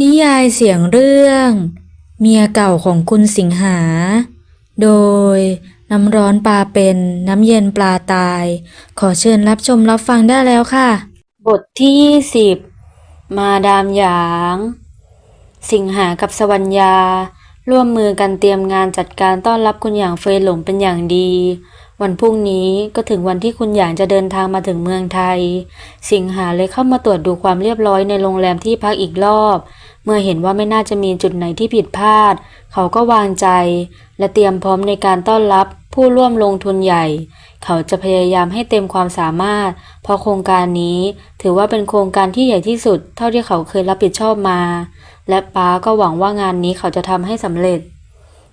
นิยายเสียงเรื่อง เมียเก่าของคุณสิงหา โดยน้ำร้อนปลาเป็นน้ำเย็นปลาตาย ขอเชิญรับชมรับฟังได้แล้วค่ะ บทที่ 20 มาดามหยาง สิงหากับสวัญญาร่วมมือกันเตรียมงานจัดการต้อนรับคุณหยางเฟยหลงเป็นอย่างดี วันพรุ่งนี้ก็ถึงวันที่คุณหยางจะเดินทางมาถึงเมืองไทย สิงหาเลยเข้ามาตรวจดูความเรียบร้อยในโรงแรมที่พักอีกรอบ เมื่อเห็นว่าไม่น่าจะมีจุดไหนที่ผิดพลาด เขาก็วางใจ และเตรียมพร้อมในการต้อนรับผู้ร่วมลงทุนใหญ่ เขาจะพยายามให้เต็มความสามารถ เพราะโครงการนี้ ถือว่าเป็นโครงการที่ใหญ่ที่สุด เท่าที่เขาเคยรับผิดชอบมา และป้าก็หวังว่างานนี้เขาจะทำให้สำเร็จ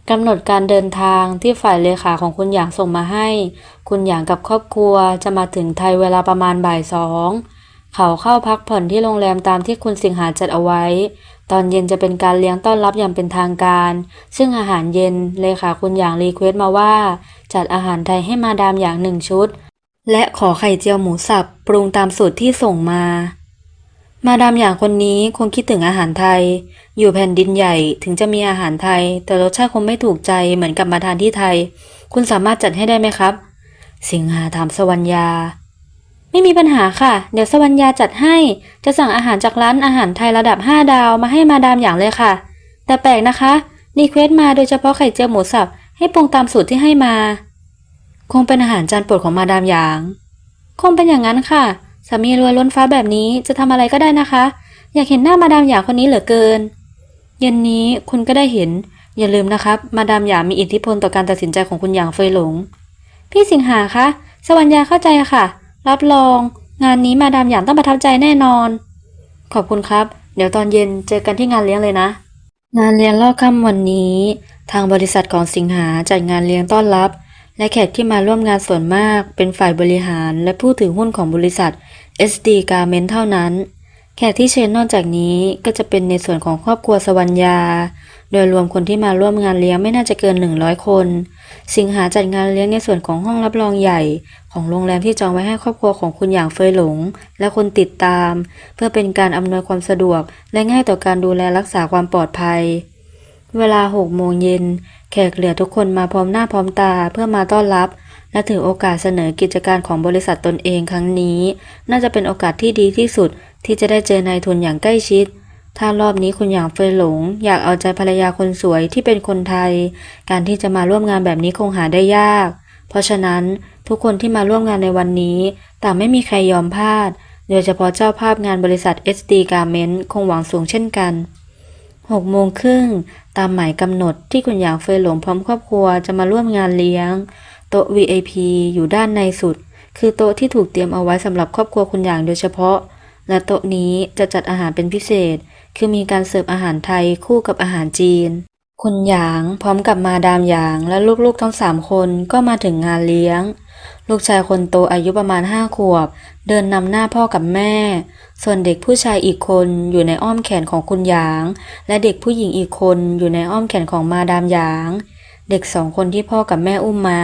กำหนดการเดินทางที่ฝ่ายเลขาของคุณหยางส่งมาให้ คุณหยางกับครอบครัวจะมาถึงไทยเวลาประมาณบ่ายสอง เขาเข้าพักผ่อนที่โรงแรมตามที่คุณสิงหาจัดเอาไว้ ตอนเย็นจะเป็นการเลี้ยงต้อนรับอย่างเป็นทางการ ซึ่งอาหารเย็นเลขาคุณหยางรีเควสต์มาว่า จัดอาหารไทยให้มาดามอย่างหนึ่งชุด และขอไข่เจียวหมูสับปรุงตามสูตรที่ส่งมา มาดามอย่างคนนี้คงคิดถึงอาหารไทย อยู่แผ่นดินใหญ่ถึงจะมีอาหารไทย แต่รสชาติคงไม่ถูกใจเหมือนกับมาทานที่ไทย คุณสามารถจัดให้ได้ไหมครับ สิงหาถามสวัญญาไม่มีปัญหาค่ะ เดี๋ยวสวัญญาจัดให้ จะสั่งอาหารจากร้านอาหารไทยระดับ 5 ดาวมาให้มาดามอย่างเลยค่ะ แต่แปลกนะคะรีเควสมาโดยเฉพาะไข่เจียวหมูสับให้ปรุงตามสูตรที่ให้มา คงเป็นอาหารจานโปรดของมาดามหยาง คงเป็นอย่างนั้นค่ะ สามีรวยล้นฟ้าแบบนี้จะทำอะไรก็ได้นะคะ อยากเห็นหน้ามาดามหยาคนนี้เหลือเกิน เย็นนี้คุณก็ได้เห็น อย่าลืมนะครับ มาดามหยามีอิทธิพลต่อการตัดสินใจของคุณหยางเฟยหลง พี่สิงหาคะ สวรรยาเข้าใจค่ะ รับรอง งานนี้มาดามหยาต้องประทับใจแน่นอน ขอบคุณครับ เดี๋ยวตอนเย็นเจอกันที่งานเลี้ยงเลยนะ งานเลี้ยงรอบค่ำวันนี้ ทางบริษัทของสิงหาจัดงานเลี้ยงต้อนรับ และแขกที่มาร่วมงานส่วนมากเป็นฝ่ายบริหารและผู้ถือหุ้นของบริษัท SD Garment เท่านั้น แขกที่เชิญนอกจากนี้ก็จะเป็นในส่วนของครอบครัวสวรรยา โดยรวมคนที่มาร่วมงานเลี้ยงไม่น่าจะเกิน 100 คน สิงหาจัดงานเลี้ยงในส่วนของห้องรับรองใหญ่ ของโรงแรมที่จองไว้ให้ครอบครัวของคุณอย่างเฟยหลง และคนติดตาม เพื่อเป็นการอำนวยความสะดวก และง่ายต่อการดูแลรักษาความปลอดภัย เวลา6โมงเย็น แขกเหลือทุกคนมาพร้อมหน้าพร้อมตาเพื่อมาต้อนรับ และถือโอกาสเสนอกิจการของบริษัทตนเองครั้งนี้ น่าจะเป็นโอกาสที่ดีที่สุดที่จะได้เจอนายทุนอย่างใกล้ชิด ถ้ารอบนี้คุณอย่างเฟยหลง อยากเอาใจภรรยาคนสวยที่เป็นคนไทย การที่จะมาร่วมงานแบบนี้คงหาได้ยาก เพราะฉะนั้นทุกคนที่มาร่วมงานในวันนี้ต่างไม่มีใครยอมพลาด โดยเฉพาะเจ้าภาพงานบริษัท SD Garment คงหวังสูงเช่นกัน 6โมงครึ่งตามหมายกำหนดที่คุณหยางเฟยหลงพร้อมครอบครัวจะมาร่วมงานเลี้ยง โต๊ะ VIP อยู่ด้านในสุด คือโต๊ะที่ถูกเตรียมเอาไว้สำหรับครอบครัวคุณหยางโดยเฉพาะ และโต๊ะนี้จะจัดอาหารเป็นพิเศษ คือมีการเสิร์ฟอาหารไทยคู่กับอาหารจีน คุณหยางพร้อมกับมาดามหยางและลูกๆทั้งสามคนก็มาถึงงานเลี้ยง ลูกชายคนโตอายุประมาณห้าขวบ เดินนำหน้าพ่อกับแม่ ส่วนเด็กผู้ชายอีกคนอยู่ในอ้อมแขนของคุณหยาง และเด็กผู้หญิงอีกคนอยู่ในอ้อมแขนของมาดามหยาง เด็กสองคนที่พ่อกับแม่อุ้มมา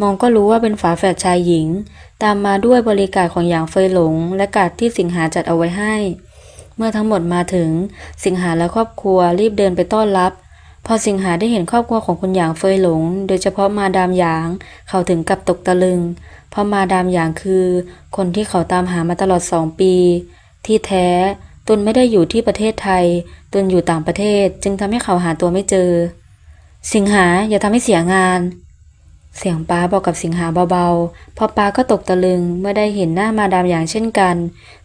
มองก็รู้ว่าเป็นฝาแฝดชายหญิง ตามมาด้วยบริการของหยางเฟยหลง และกาดที่สิงหาจัดเอาไว้ให้ เมื่อทั้งหมดมาถึง สิงหาและครอบครัวรีบเดินไปต้อนรับ พอสิงหาได้เห็นครอบครัวของคุณหยางเฟยหลง โดยเฉพาะมาดามหยาง เขาถึงกับตกตะลึง เพราะมาดามหยางคือ คนที่เขาตามหามาตลอดสองปี ที่แท้ตุนไม่ได้อยู่ที่ประเทศไทยตุนอยู่ต่างประเทศจึงทำให้เขาหาตัวไม่เจอ สิงหาอย่าทำให้เสียงาน เสียงป้าบอกกับสิงหาเบาๆ พอป้าก็ตกตะลึงเมื่อได้เห็นหน้ามาดามอย่างเช่นกัน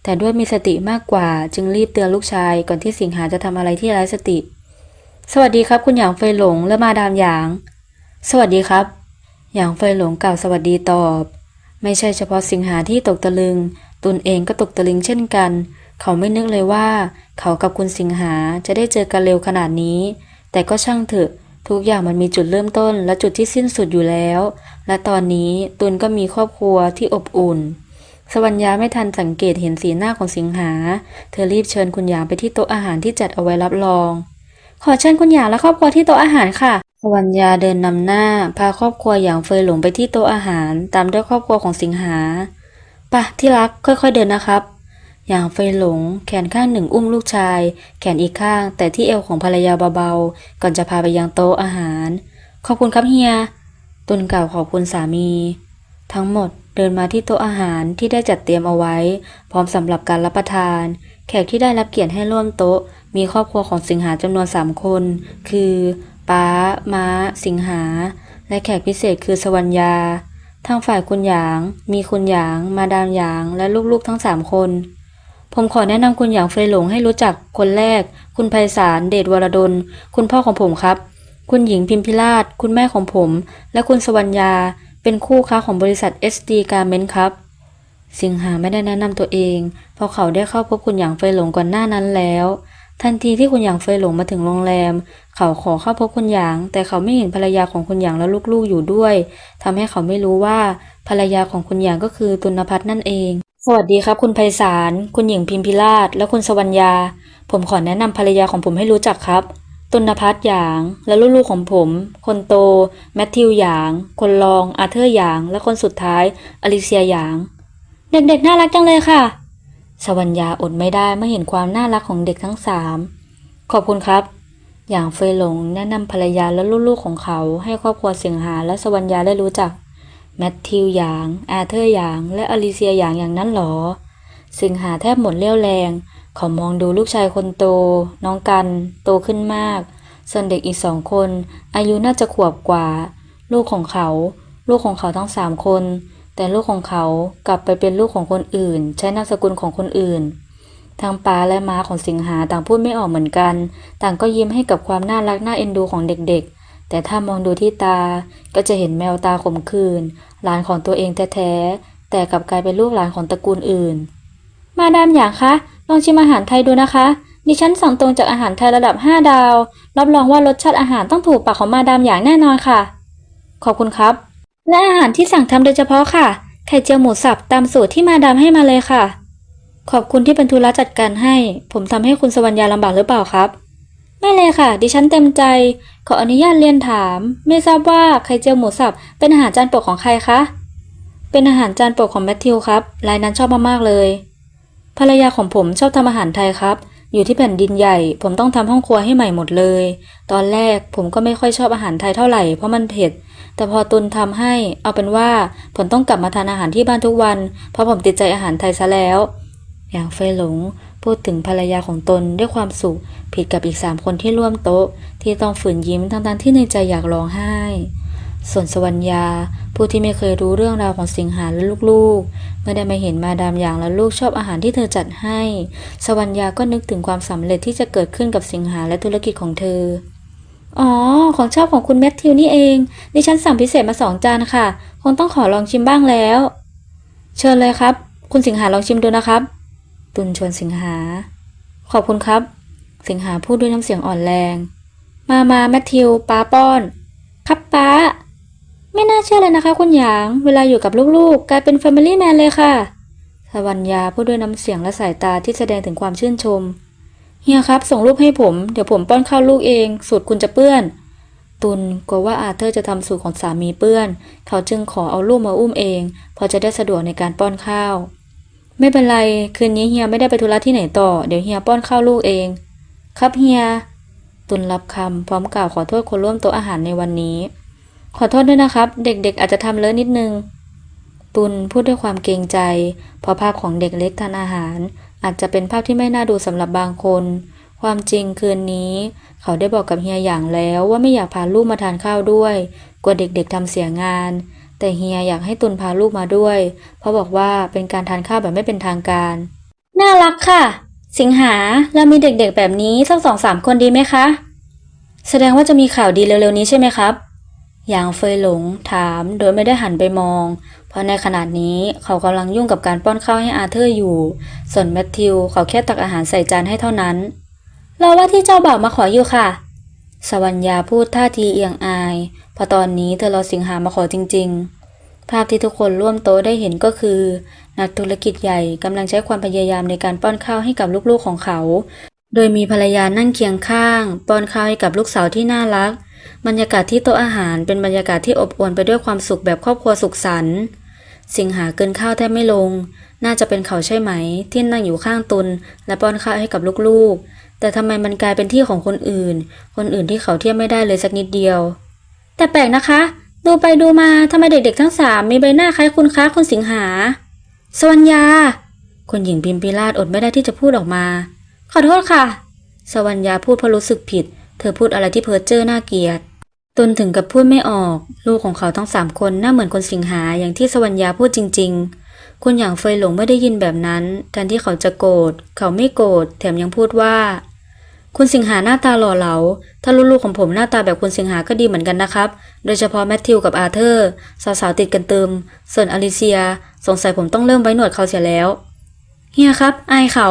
แต่ด้วยมีสติมากกว่าจึงรีบเตือนลูกชายก่อนที่สิงหาจะทำอะไรที่ไร้สติ สวัสดีครับ คุณหยางเฟยหลงและมาดามหยาง สวัสดีครับ หยางเฟยหลงกล่าวสวัสดีตอบ ไม่ใช่เฉพาะสิงหาที่ตกตะลึง ตุนเองก็ตกตะลึงเช่นกัน เขาไม่นึกเลยว่า เขากับคุณสิงหาจะได้เจอกันเร็วขนาดนี้ แต่ก็ช่างเถอะทุกอย่างมันมีจุดเริ่มต้นและจุดที่สิ้นสุดอยู่แล้ว และตอนนี้ตุนก็มีครอบครัวที่อบอุ่น สวัญญาไม่ทันสังเกตเห็นสีหน้าของสิงหา เธอรีบเชิญคุณหยางไปที่โต๊ะอาหารที่จัดเอาไว้รับรอง ขอเชิญคุณหยางและครอบครัวที่โต๊ะอาหารค่ะสวัญญาเดินนำหน้า พาครอบครัวหยางเฟยหลงไปที่โต๊ะอาหาร ตามด้วยครอบครัวของสิงหาป่ะที่รักค่อยๆเดินนะครับอย่างเฟยหลง แขนข้างหนึ่งอุ้มลูกชาย แขนอีกข้าง แต่ที่เอวของภรรยาเบาๆ ก่อนจะพาไปยังโต๊ะอาหาร ขอบคุณครับเฮีย ตุนกล่าวขอบคุณสามี ทั้งหมด เดินมาที่โต๊ะอาหารที่ได้จัดเตรียมเอาไว้ พร้อมสำหรับการรับประทาน แขกที่ได้รับเกียรติให้ร่วมโต๊ะ มีครอบครัวของสิงหาจำนวนสามคน คือป้า ม้า สิงหา และแขกพิเศษคือสวัญญาทางฝ่ายคุณหยาง มีคุณหยาง มาดามหยาง และลูกๆทั้งสามคน ผมขอแนะนำคุณหยางเฟยหลงให้รู้จักคนแรก คุณไพศาล เดชวรดล คุณพ่อของผมครับ คุณหญิงพิมพิลาศคุณแม่ของผม และคุณสวัญญา เป็นคู่ค้าของบริษัท SD Garment ครับ สิงหาไม่ได้แนะนำตัวเอง เพราะเขาได้เข้าพบคุณหยางเฟยหลงก่อนหน้านั้นแล้ว ทันทีที่คุณหยางเฟยหลงมาถึงโรงแรม เขาขอเข้าพบคุณหยาง แต่เขาไม่เห็นภรรยาของคุณหยางและลูกๆอยู่ด้วยทำให้เขาไม่รู้ว่าภรรยาของคุณหยางก็คือตุลพัฒนั่นเอง สวัสดีครับ คุณไพศาล คุณหญิงพิมพิลาศและคุณสวัญญาผมขอแนะนำภรรยาของผมให้รู้จักครับ ตุลพัฒน์หยาง และลูกๆของผม คนโต แมทธิวหยาง คนรอง อาเธอร์หยาง และคนสุดท้าย อลิเซียหยาง เด็กๆ น่ารักจังเลยค่ะ สวัญญาอดไม่ได้เมื่อเห็นความน่ารักของเด็กทั้งสามขอบคุณครับ อย่างเฟยหลงแนะนำภรรยาและลูกๆของเขาให้ครอบครัวเสิงหาและสวัญญาได้รู้จัก แมทธิวหยาง อาเธอร์หยาง และอลิเซียหยางอย่างนั้นหรอ สิงหาแทบหมดเรี่ยวแรง เขามองดูลูกชายคนโต น้องกัน โตขึ้นมาก ส่วนเด็กอีกสองคน อายุน่าจะขวบกว่า ลูกของเขา ลูกของเขาทั้งสามคน แต่ลูกของเขากลับไปเป็นลูกของคนอื่น ใช้นามสกุลของคนอื่นทั้งป้าและม้าของสิงหาต่างพูดไม่ออกเหมือนกัน ต่างก็ยิ้มให้กับความน่ารักน่าเอ็นดูของเด็กๆ แต่ถ้ามองดูที่ตา ก็จะเห็นแมวตาขมขื่นหลานของตัวเองแท้ๆ แต่กลับกลายเป็นลูกหลานของตระกูลอื่น มาดามอย่างคะ ลองชิมอาหารไทยดูนะคะ ดิฉันสั่งตรงจากอาหารไทยระดับ 5 ดาว รับรองว่ารสชาติอาหารต้องถูกปากของมาดามอย่างแน่นอนค่ะ ขอบคุณครับ และอาหารที่สั่งทำโดยเฉพาะค่ะ ไข่เจียวหมูสับตามสูตรที่มาดามให้มาเลยค่ะ ขอบคุณที่เป็นธุระจัดการให้ ผมทำให้คุณสวรรยาลำบากหรือเปล่าครับ ไม่เลยค่ะ ดิฉันเต็มใจ ขออนุญาตเรียนถาม ไม่ทราบว่าไข่เจียวหมูสับเป็นอาหารจานโปรดของใครคะ เป็นอาหารจานโปรดของแมทธิวครับ รายนั้นชอบมากๆเลย ภรรยาของผมชอบทำอาหารไทยครับ อยู่ที่แผ่นดินใหญ่ ผมต้องทำห้องครัวให้ใหม่หมดเลย ตอนแรกผมก็ไม่ค่อยชอบอาหารไทยเท่าไหร่เพราะมันเผ็ด แต่พอตุนทำให้ เอาเป็นว่าผมต้องกลับมาทานอาหารที่บ้านทุกวัน เพราะผมติดใจอาหารไทยซะแล้ว อย่างเฟยหลงพูดถึงภรรยาของตนด้วยความสุข ผิดกับอีกสามคนที่ร่วมโต๊ะ ที่ต้องฝืนยิ้มทั้งๆที่ในใจอยากร้องไห้ ส่วนสวัญญาผู้ที่ไม่เคยรู้เรื่องราวของสิงหาและลูกๆ เมื่อได้มาเห็นมาดามอย่างและลูกชอบอาหารที่เธอจัดให้ สวัญญาก็นึกถึงความสำเร็จที่จะเกิดขึ้นกับสิงหาและธุรกิจของเธอ อ๋อ ของชอบของคุณแมทธิวนี่เอง ดิฉันสั่งพิเศษมาสองจานค่ะ คงต้องขอลองชิมบ้างแล้ว เชิญเลยครับ คุณสิงหาลองชิมดูนะครับ ตุนชวนสิงหา ขอบคุณครับ สิงหาพูดด้วยน้ำเสียงอ่อนแรง มามาแมทธิวป้าป้อน ไม่น่าเชื่อเลยนะคะ คุณหยาง เวลาอยู่กับลูกๆ กลายเป็น Family Man เลยค่ะสวัญญาพูดด้วยน้ำเสียงและสายตาที่แสดงถึงความชื่นชม เฮียครับ ส่งรูปให้ผม เดี๋ยวผมป้อนข้าวลูกเอง สูตรคุณจะเปื้อน ตุนกลัวว่าอาเธอร์จะทำสูตรของสามีเปื้อน เขาจึงขอเอาลูกมาอุ้มเอง พอจะได้สะดวกในการป้อนข้าว ไม่เป็นไร คืนนี้เฮียไม่ได้ไปธุระที่ไหนต่อ เดี๋ยวเฮียป้อนข้าวลูกเอง ครับเฮีย ตุนรับคำพร้อมกล่าวขอโทษคนร่วมโต๊ะอาหารในวันนี้ ขอโทษด้วยนะครับ เด็กๆ อาจจะทำเลอะนิดนึง ตุนพูดด้วยความเกรงใจ เพราะภาพของเด็กเล็กทานอาหาร อาจจะเป็นภาพที่ไม่น่าดูสำหรับบางคน ความจริงคืนนี้ เขาได้บอกกับเฮียอย่างแล้วว่าไม่อยากพาลูกมาทานข้าวด้วย กลัวเด็กๆทำเสียงาน แต่เฮียอยากให้ตุนพาลูกมาด้วย เพราะบอกว่าเป็นการทานข้าวแบบไม่เป็นทางการ น่ารักค่ะ สิงหาเรามีเด็กๆแบบนี้สักสองสามคนดีไหมคะ แสดงว่าจะมีข่าวดีเร็วๆนี้ใช่ไหมครับ อย่างเฟยหลงถามโดยไม่ได้หันไปมอง เพราะในขณะนี้เขากำลังยุ่งกับการป้อนข้าวให้อาเธอร์อยู่ ส่วนแมทธิวเขาแค่ตักอาหารใส่จานให้เท่านั้น เราว่าที่เจ้าบ่าวมาขออยู่ค่ะ สวัญญาพูดท่าทีเอียงอายเพราะตอนนี้เธอรอสิงหามาขอจริง ๆ ภาพที่ทุกคนร่วมโต๊ะได้เห็นก็คือ นักธุรกิจใหญ่กำลังใช้ความพยายามในการป้อนข้าวให้กับลูกๆของเขา โดยมีภรรยานั่งเคียงข้าง ป้อนข้าวให้กับลูกสาวที่น่ารัก บรรยากาศที่โต๊ะอาหารเป็นบรรยากาศที่อบอวลไปด้วยความสุขแบบครอบครัวสุขสันต์สิงหาเกินข้าวแทบไม่ลง น่าจะเป็นเขาใช่ไหม ที่นั่งอยู่ข้างตุน และป้อนข้าวให้กับลูกๆ แต่ทำไมมันกลายเป็นที่ของคนอื่น คนอื่นที่เขาเทียบไม่ได้เลยสักนิดเดียว แต่แปลกนะคะ ดูไปดูมาทำไมเด็กๆทั้งสามมีใบหน้าคล้ายคุณค้าคุณสิงหา สวัญญาคุณหญิงพิมพิราชอดไม่ได้ที่จะพูดออกมา ขอโทษค่ะ สวัญญาพูดเพราะรู้สึกผิด เธอพูดอะไรที่เพ้อเจ้อน่าเกลียด ตนถึงกับพูดไม่ออก ลูกของเขาทั้งสามคนน่าเหมือนคนสิงหาอย่างที่สวัญญาพูดจริง ๆคุณอย่างเฟยหลงไม่ได้ยินแบบนั้นแทนที่เขาจะโกรธเขาไม่โกรธแถมยังพูดว่า คุณสิงหาหน้าตาหล่อเหลา ถ้าลูกๆของผมหน้าตาแบบคุณสิงหาก็ดีเหมือนกันนะครับ โดยเฉพาะแมทธิวกับอาเธอร์สาวๆติดกันเติมส่วนอลิเซีย สงสัยผมต้องเริ่มไว้หนวดเขาเสียแล้วเฮียครับ อายเขา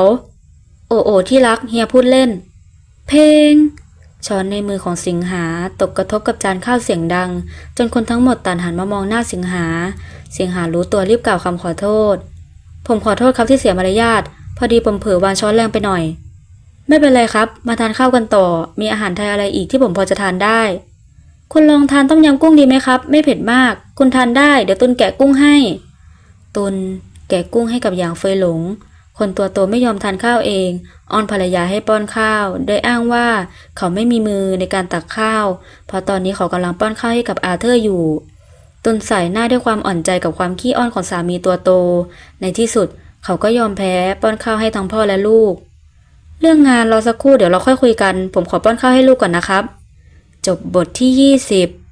โอโอที่รักเฮียพูดเล่น เพลง ช้อนในมือของสิงหาตกกระทบกับจานข้าวเสียงดัง จนคนทั้งหมดต่างหันมามองหน้าสิงหา สิงหารู้ตัวรีบกล่าวคำขอโทษ ผมขอโทษครับที่เสียมารยาทพอดีผมเผลอวางช้อนแรงไปหน่อย ไม่เป็นไรครับ มาทานข้าวกันต่อ มีอาหารไทยอะไรอีกที่ผมพอจะทานได้ คุณลองทานต้มยำกุ้งดีไหมครับ ไม่เผ็ดมาก คุณทานได้ เดี๋ยวตุนแกะกุ้งให้ ตุนแกะกุ้งให้กับหยางเฟยหลง คนตัวโตไม่ยอมทานข้าวเอง อ้อนภรรยาให้ป้อนข้าว โดยอ้างว่าเขาไม่มีมือในการตักข้าว เพราะตอนนี้เขากำลังป้อนข้าวให้กับอาเธอร์อยู่ ตนใส่หน้าด้วยความอ่อนใจกับความขี้อ้อนของสามีตัวโต ในที่สุดเขาก็ยอมแพ้ป้อนข้าวให้ทั้งพ่อและลูก เรื่องงานรอสักครู่เดี๋ยวเราค่อยคุยกัน ผมขอป้อนข้าวให้ลูกก่อนนะครับ จบบทที่ 20